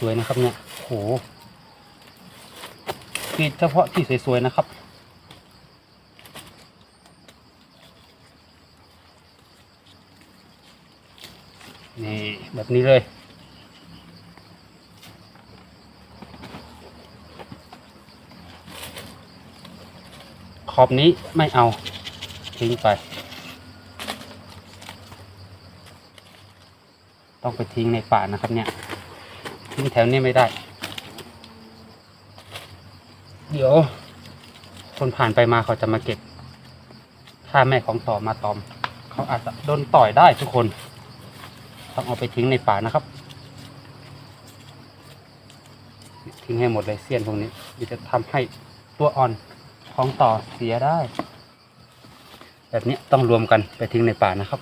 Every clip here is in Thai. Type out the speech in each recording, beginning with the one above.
สวยๆนะครับเนี่ยโหกรีดเฉพาะที่สวยๆนะครับ นี่ แบบนี้เลยขอบนี้ไม่เอาทิ้งไป ต้องไปทิ้งในป่านะครับเนี่ย ทิ้งแถวนี้ไม่ได้ เดี๋ยว คนผ่านไปมาเขาจะมาเก็บ ถ้าแม่ของต่อมาตอม เขาอาจจะโดนต่อยได้ทุกคน ต้องเอาไปทิ้งในป่านะครับ ทิ้งให้หมดเลยเสี้ยนพวกนี้มันจะทำให้ตัวอ่อนของต่อเสียได้ แบบนี้ต้องรวมกันไปทิ้งในป่านะครับ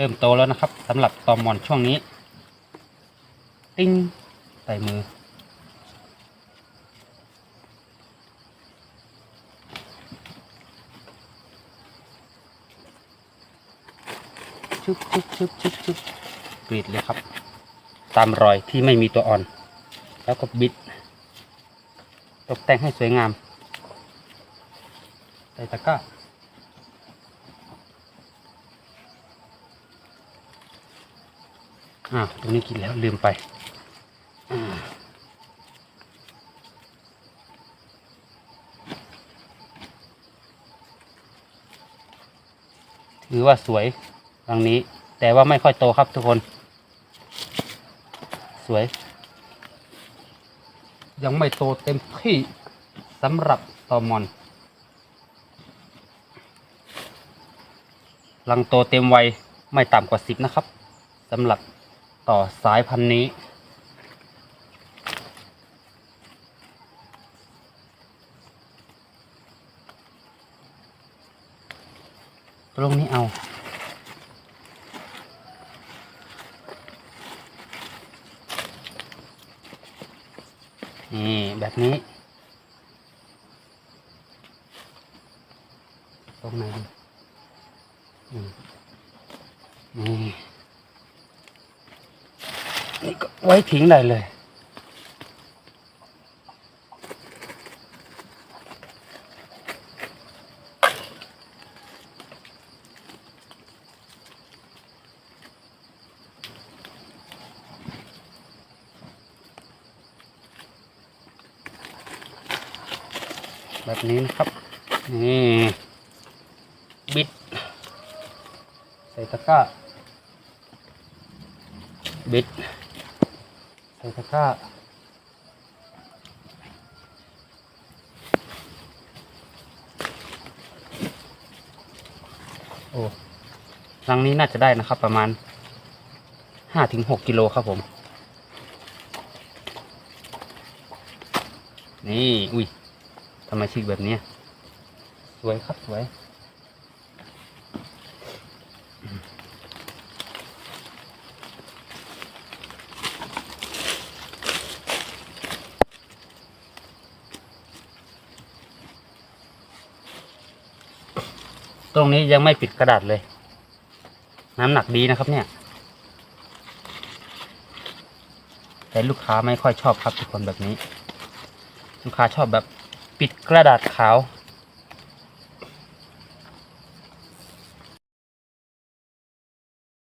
เริ่มโตแล้วนะครับสำหรับตอมมอนช่วงนี้ ติ้งใส่มือ ชุบชุบชุบชุบชุบกรีดเลยครับ ตามรอยที่ไม่มีตัวอ่อน แล้วก็บิด ตกแต่งให้สวยงามใส่ตะกร้า อ่าวตรงนี้กินแล้วลืมไปอ่าถือว่าสวยรังนี้ แต่ว่าไม่ค่อยโตครับทุกคน สวย ยังไม่โตเต็มที่สำหรับตอมอนรังโตเต็มวัยไม่ต่ำกว่าสิบนะครับสำหรับ ต่อสายพันธุ์นี้ ตรงนี้เอา นี่ แบบนี้ ตรงไหนดีนี่ นี่ก็ไว้ทิ้งได้เลย แบบนี้นะครับ นี่ บิด ใส่ตะกร้าบิด ใส่ตะกร้าโอ้รังนี้น่าจะได้นะครับ ประมาณห้าถึงหกกิโลครับผม นี่ อุ้ยทำไมชิกแบบนี้ สวยครับ สวย รงนี้ยังไม่ปิดกระดาษเลย น้ำหนักดีนะครับเนี่ย แต่ลูกค้าไม่ค่อยชอบครับทุกคนแบบนี้ ลูกค้าชอบแบบปิดกระดาษขาว